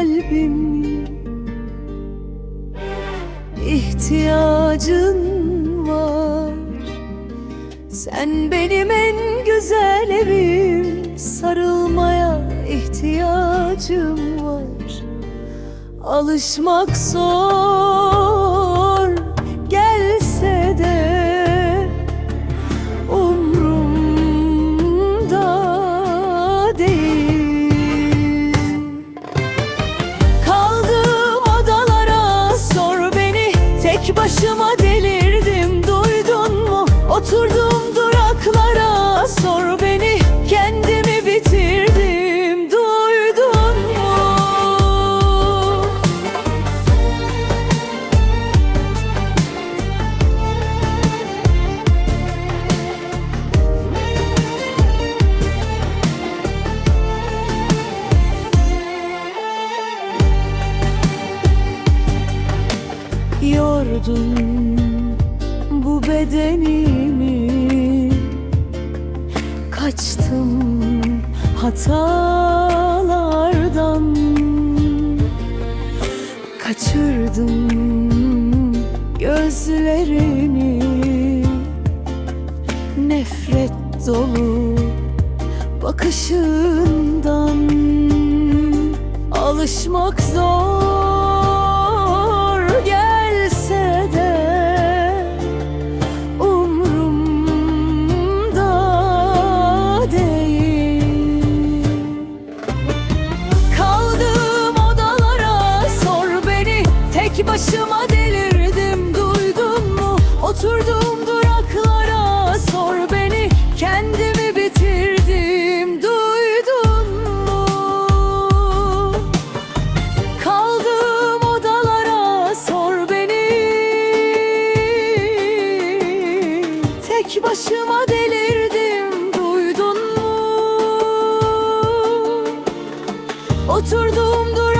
kalbim. İhtiyacın var. Sen benim en güzel evim. Sarılmaya ihtiyacım var. Alışmak zor Başıma delirdim duydun mu? Oturduğum Yordun bu bedenimi? Kaçtım hatalardan. Kaçırdım gözlerini. Nefret dolu bakışından Alışmak zor başıma delirdim duydun mu? Oturduğum duraklara sor beni Kendimi bitirdim duydun mu? Kaldığım odalara sor beni Tek başıma delirdim duydun mu? Oturduğum durak